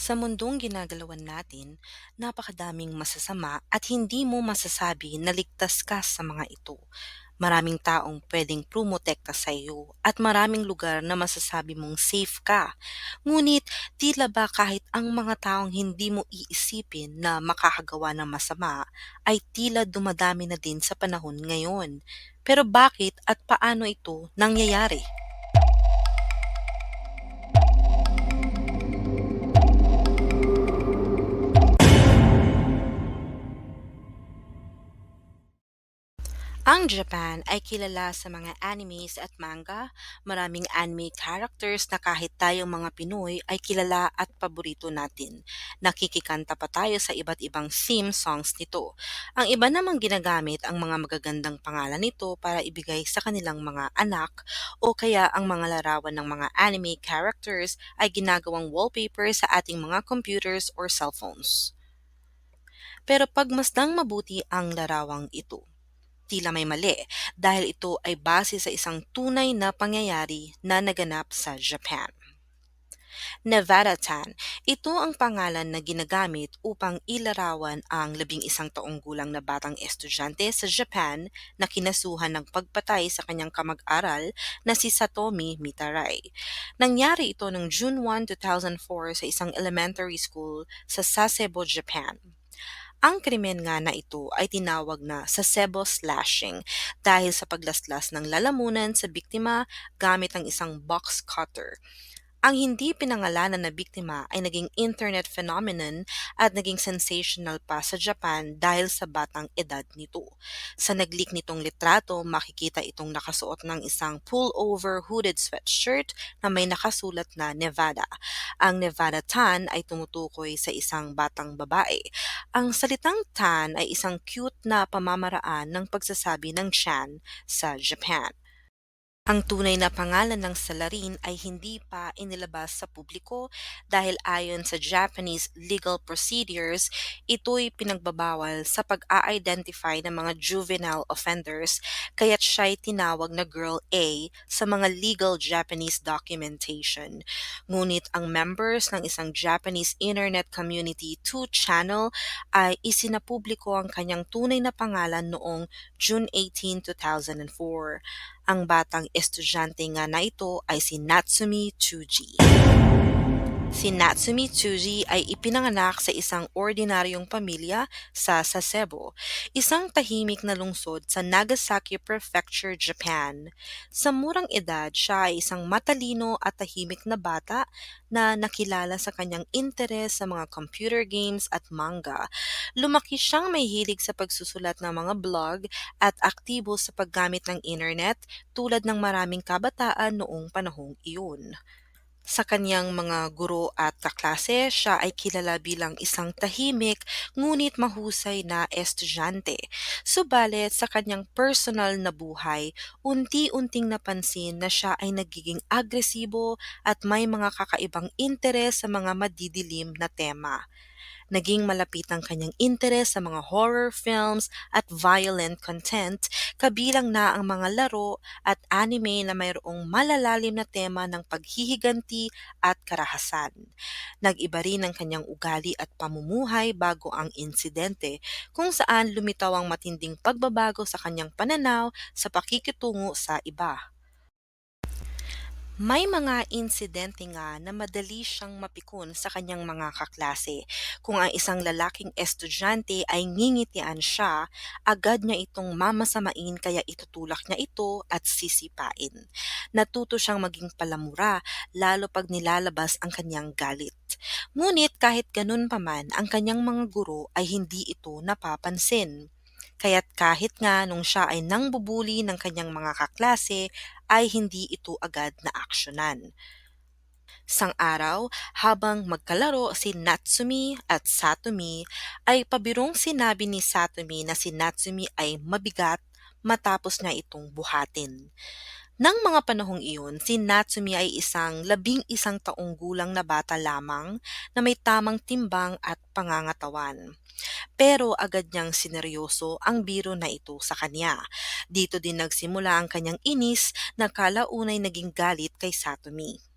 Sa mundong ginagalawan natin, napakadaming masasama at hindi mo masasabi na ligtas ka sa mga ito. Maraming taong pwedeng promotekta sa iyo at maraming lugar na masasabi mong safe ka. Ngunit tila ba kahit ang mga taong hindi mo iisipin na makakagawa ng masama ay tila dumadami na din sa panahon ngayon. Pero bakit at paano ito nangyayari? Ang Japan ay kilala sa mga animes at manga, maraming anime characters na kahit tayong mga Pinoy ay kilala at paborito natin. Nakikikanta pa tayo sa iba't ibang theme songs nito. Ang iba namang ginagamit ang mga magagandang pangalan nito para ibigay sa kanilang mga anak o kaya ang mga larawan ng mga anime characters ay ginagawang wallpaper sa ating mga computers or cellphones. Pero pagmasdang mabuti ang larawang ito tila may mali dahil ito ay base sa isang tunay na pangyayari na naganap sa Japan. Nevada Tan. Ito ang pangalan na ginagamit upang ilarawan ang labing isang taong gulang na batang estudyante sa Japan na kinasuhan ng pagpatay sa kanyang kamag-aral na si Satomi Mitarai. Nangyari ito noong June 1, 2004 sa isang elementary school sa Sasebo, Japan. Ang krimen nga na ito ay tinawag na sasebo slashing dahil sa paglaslas ng lalamunan sa biktima gamit ang isang box cutter. Ang hindi pinangalanan na biktima ay naging internet phenomenon at naging sensational pa sa Japan dahil sa batang edad nito. Sa naglik nitong litrato, makikita itong nakasuot ng isang pullover hooded sweatshirt na may nakasulat na Nevada. Ang Nevada tan ay tumutukoy sa isang batang babae. Ang salitang tan ay isang cute na pamamaraan ng pagsasabi ng chan sa Japan. Ang tunay na pangalan ng salarin ay hindi pa inilabas sa publiko dahil ayon sa Japanese legal procedures, ito'y pinagbabawal sa pag-a-identify ng mga juvenile offenders kaya't siya'y tinawag na Girl A sa mga legal Japanese documentation. Ngunit ang members ng isang Japanese Internet Community 2 channel ay isinapubliko ang kanyang tunay na pangalan noong June 18, 2004. Ang batang estudyante nga na ito ay si Natsumi Tsuji. Si Natsumi Tsuji ay ipinanganak sa isang ordinaryong pamilya sa Sasebo, isang tahimik na lungsod sa Nagasaki Prefecture, Japan. Sa murang edad, siya ay isang matalino at tahimik na bata na nakilala sa kanyang interes sa mga computer games at manga. Lumaki siyang may hilig sa pagsusulat ng mga blog at aktibo sa paggamit ng internet tulad ng maraming kabataan noong panahong iyon. Sa kanyang mga guro at kaklase, siya ay kilala bilang isang tahimik ngunit mahusay na estudyante. Subalit sa kanyang personal na buhay, unti-unting napansin na siya ay nagiging agresibo at may mga kakaibang interes sa mga madidilim na tema naging malapit ang kanyang interes sa mga horror films at violent content, kabilang na ang mga laro at anime na mayroong malalalim na tema ng paghihiganti at karahasan. Nag-iba rin ang kanyang ugali at pamumuhay bago ang insidente, kung saan lumitaw ang matinding pagbabago sa kanyang pananaw sa pakikitungo sa iba. May mga insidente nga na madali siyang mapikon sa kanyang mga kaklase. Kung ang isang lalaking estudyante ay ngingitian siya, agad niya itong mamasamain kaya itutulak niya ito at sisipain. Natuto siyang maging palamura, lalo pag nilalabas ang kanyang galit. Ngunit kahit ganun pa man, ang kanyang mga guro ay hindi ito napapansin. Kaya't kahit nga nung siya ay nangbubuli ng kanyang mga kaklase, ay hindi ito agad na aksyonan. Sang araw, habang magkalaro si Natsumi at Satomi, ay pabirong sinabi ni Satomi na si Natsumi ay mabigat matapos niya itong buhatin. Nang mga panahong iyon, si Natsumi ay isang labing isang taong gulang na bata lamang na may tamang timbang at pangangatawan. Pero agad niyang sineryoso ang biro na ito sa kanya. Dito din nagsimula ang kanyang inis na kalaunay naging galit kay Satomi.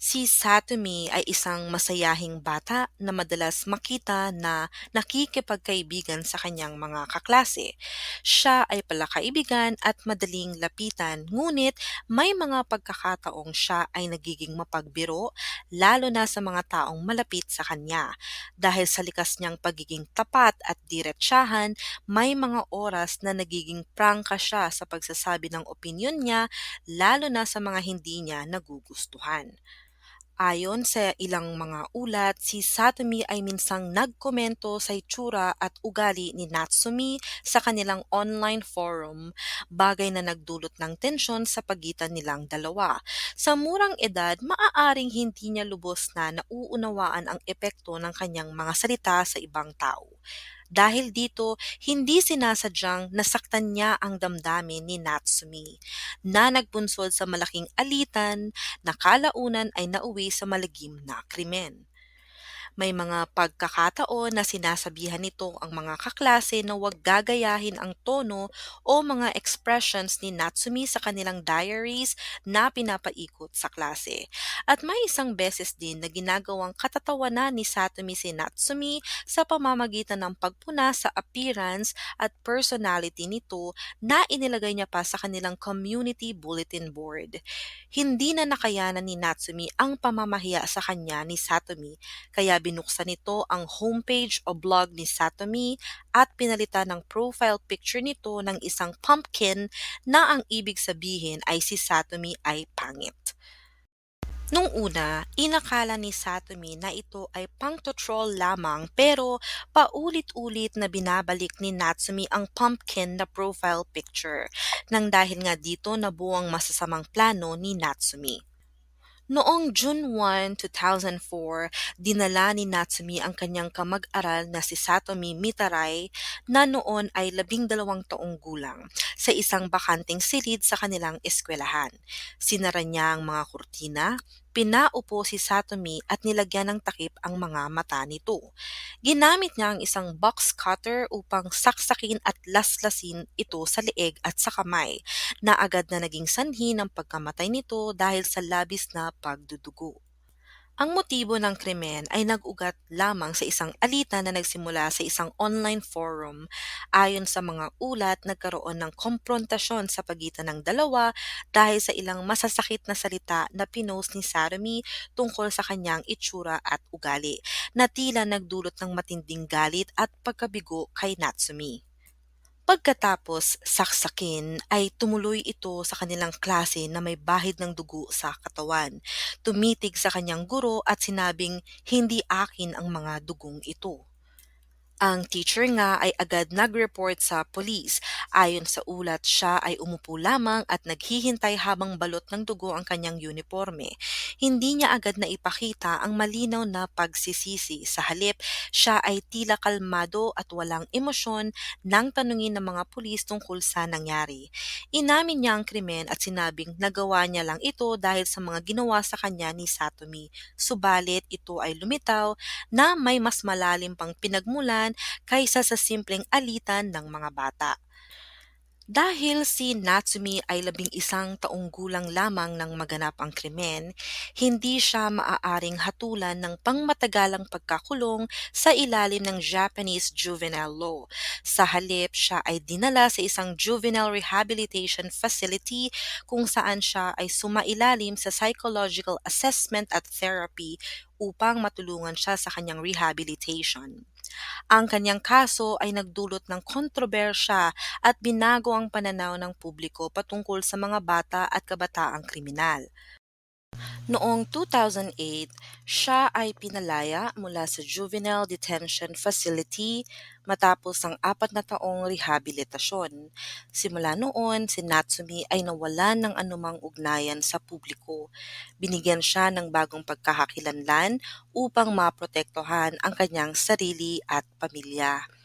Si Satomi ay isang masayahing bata na madalas makita na nakikipagkaibigan sa kanyang mga kaklase. Siya ay palakaibigan at madaling lapitan, ngunit may mga pagkakataong siya ay nagiging mapagbiro, lalo na sa mga taong malapit sa kanya. Dahil sa likas niyang pagiging tapat at diretsahan, may mga oras na nagiging prangka siya sa pagsasabi ng opinyon niya, lalo na sa mga hindi niya nagugustuhan. Ayon sa ilang mga ulat, si Satomi ay minsang nagkomento sa itsura at ugali ni Natsumi sa kanilang online forum, bagay na nagdulot ng tensyon sa pagitan nilang dalawa. Sa murang edad, maaaring hindi niya lubos na nauunawaan ang epekto ng kanyang mga salita sa ibang tao. Dahil dito, hindi sinasadyang nasaktan niya ang damdamin ni Natsumi, na nagbunsod sa malaking alitan na kalaunan ay nauwi sa malagim na krimen. May mga pagkakataon na sinasabihan nito ang mga kaklase na huwag gagayahin ang tono o mga expressions ni Natsumi sa kanilang diaries na pinapaikot sa klase. At may isang beses din na ginagawang katatawanan ni Satomi si Natsumi sa pamamagitan ng pagpuna sa appearance at personality nito na inilagay niya pa sa kanilang community bulletin board. Hindi na nakayanan ni Natsumi ang pamamahiya sa kanya ni Satomi kaya binuksan nito ang homepage o blog ni Satomi at pinalitan ng profile picture nito ng isang pumpkin na ang ibig sabihin ay si Satomi ay pangit. Nung una, inakala ni Satomi na ito ay pang-troll lamang pero paulit-ulit na binabalik ni Natsumi ang pumpkin na profile picture nang dahil nga dito nabuo ang masasamang plano ni Natsumi. Noong June 1, 2004, dinala ni Natsumi ang kanyang kamag-aral na si Satomi Mitarai na noon ay labing dalawang taong gulang sa isang bakanting silid sa kanilang eskwelahan. Sinara niya ang mga kurtina, pinaupo si Satomi at nilagyan ng takip ang mga mata nito. Ginamit niya ang isang box cutter upang saksakin at laslasin ito sa leeg at sa kamay na agad na naging sanhi ng pagkamatay nito dahil sa labis na pagdudugo. Ang motibo ng krimen ay nag-ugat lamang sa isang alitan na nagsimula sa isang online forum. Ayon sa mga ulat, nagkaroon ng komprontasyon sa pagitan ng dalawa dahil sa ilang masasakit na salita na pinost ni Sarami tungkol sa kanyang itsura at ugali, na tila nagdulot ng matinding galit at pagkabigo kay Natsumi. Pagkatapos saksakin ay tumuloy ito sa kanilang klase na may bahid ng dugo sa katawan. Tumitig sa kanyang guro at sinabing hindi akin ang mga dugong ito. Ang teacher nga ay agad nag-report sa police. Ayon sa ulat, siya ay umupo lamang at naghihintay habang balot ng dugo ang kanyang uniforme. Hindi niya agad na ipakita ang malinaw na pagsisisi. Sa halip, siya ay tila kalmado at walang emosyon nang tanungin ng mga pulis tungkol sa nangyari. Inamin niya ang krimen at sinabing nagawa niya lang ito dahil sa mga ginawa sa kanya ni Satomi. Subalit ito ay lumitaw na may mas malalim pang pinagmulan kaysa sa simpleng alitan ng mga bata. Dahil si Natsumi ay labing isang taong gulang lamang nang maganap ang krimen, hindi siya maaaring hatulan ng pangmatagalang pagkakulong sa ilalim ng Japanese juvenile law. Sa halip, siya ay dinala sa isang juvenile rehabilitation facility kung saan siya ay sumailalim sa psychological assessment at therapy upang matulungan siya sa kanyang rehabilitation. Ang kanyang kaso ay nagdulot ng kontrobersya at binago ang pananaw ng publiko patungkol sa mga bata at kabataang kriminal. Noong 2008, siya ay pinalaya mula sa Juvenile Detention Facility matapos ang apat na taong rehabilitasyon. Simula noon, si Natsumi ay nawalan ng anumang ugnayan sa publiko. Binigyan siya ng bagong pagkakakilanlan upang maprotektohan ang kanyang sarili at pamilya.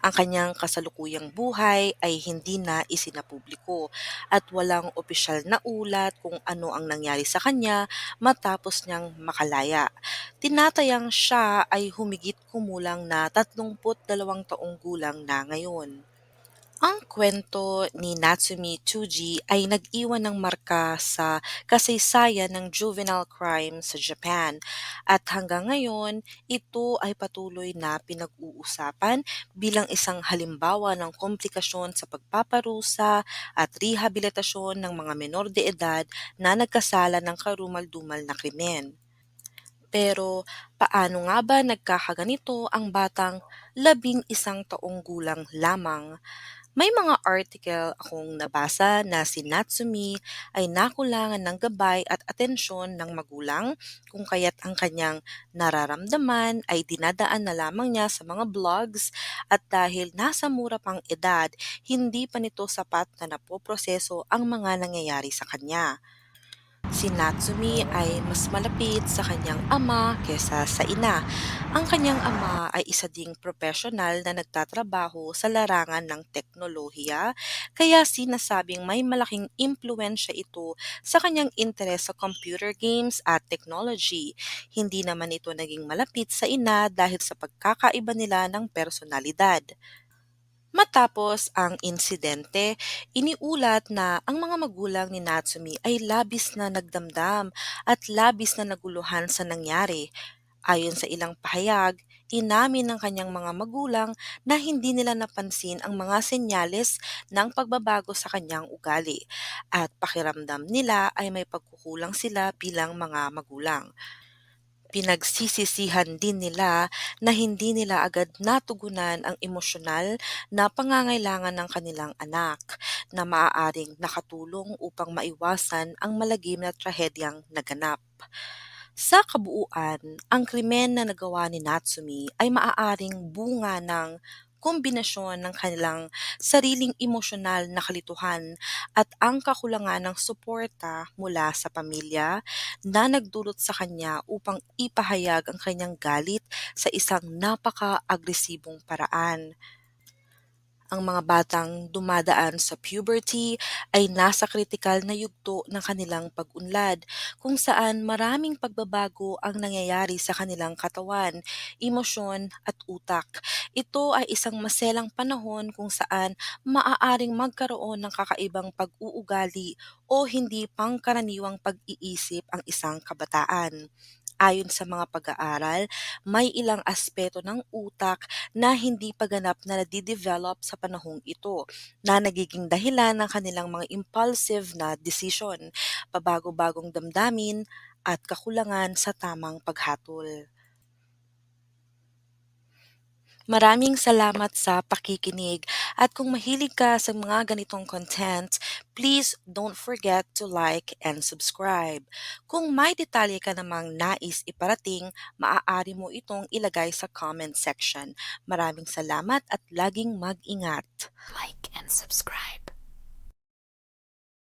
Ang kanyang kasalukuyang buhay ay hindi na isinapubliko at walang opisyal na ulat kung ano ang nangyari sa kanya matapos niyang makalaya. Tinatayang siya ay humigit kumulang na 32 taong gulang na ngayon. Ang kwento ni Natsumi Tsuji ay nag-iwan ng marka sa kasaysayan ng juvenile crime sa Japan at hanggang ngayon ito ay patuloy na pinag-uusapan bilang isang halimbawa ng komplikasyon sa pagpaparusa at rehabilitasyon ng mga menor de edad na nagkasala ng karumal-dumal na krimen. Pero paano nga ba nagkakaganito ang batang labing isang taong gulang lamang? May mga article akong nabasa na si Natsumi ay nakulangan ng gabay at atensyon ng magulang kung kaya't ang kanyang nararamdaman ay dinadaan na lamang niya sa mga blogs at dahil nasa mura pang edad, hindi pa nito sapat na napoproseso ang mga nangyayari sa kanya. Si Natsumi ay mas malapit sa kanyang ama kesa sa ina. Ang kanyang ama ay isa ding profesional na nagtatrabaho sa larangan ng teknolohiya, kaya sinasabing may malaking impluensya ito sa kanyang interes sa computer games at technology. Hindi naman ito naging malapit sa ina dahil sa pagkakaiba nila ng personalidad. Matapos ang insidente, iniulat na ang mga magulang ni Natsumi ay labis na nagdamdam at labis na naguluhan sa nangyari. Ayon sa ilang pahayag, inamin ng kanyang mga magulang na hindi nila napansin ang mga senyales ng pagbabago sa kanyang ugali at pakiramdam nila ay may pagkukulang sila bilang mga magulang. Pinagsisisihan din nila na hindi nila agad natugunan ang emosyonal na pangangailangan ng kanilang anak na maaaring nakatulong upang maiwasan ang malagim na trahedyang naganap. Sa kabuuan, ang krimen na nagawa ni Natsumi ay maaaring bunga ng kombinasyon ng kanilang sariling emosyonal na kalituhan at ang kakulangan ng suporta mula sa pamilya na nagdulot sa kanya upang ipahayag ang kanyang galit sa isang napaka-agresibong paraan. Ang mga batang dumadaan sa puberty ay nasa kritikal na yugto ng kanilang pag-unlad, kung saan maraming pagbabago ang nangyayari sa kanilang katawan, emosyon at utak. Ito ay isang maselang panahon kung saan maaaring magkaroon ng kakaibang pag-uugali o hindi pangkaraniwang pag-iisip ang isang kabataan. Ayon sa mga pag-aaral, may ilang aspeto ng utak na hindi pa ganap na nade-develop sa panahong ito, na nagiging dahilan ng kanilang mga impulsive na desisyon, pabago-bagong damdamin, at kakulangan sa tamang paghatol. Maraming salamat sa pakikinig at kung mahilig ka sa mga ganitong content, please don't forget to like and subscribe. Kung may detalye ka namang nais iparating, maaari mo itong ilagay sa comment section. Maraming salamat at laging mag-ingat. like and subscribe.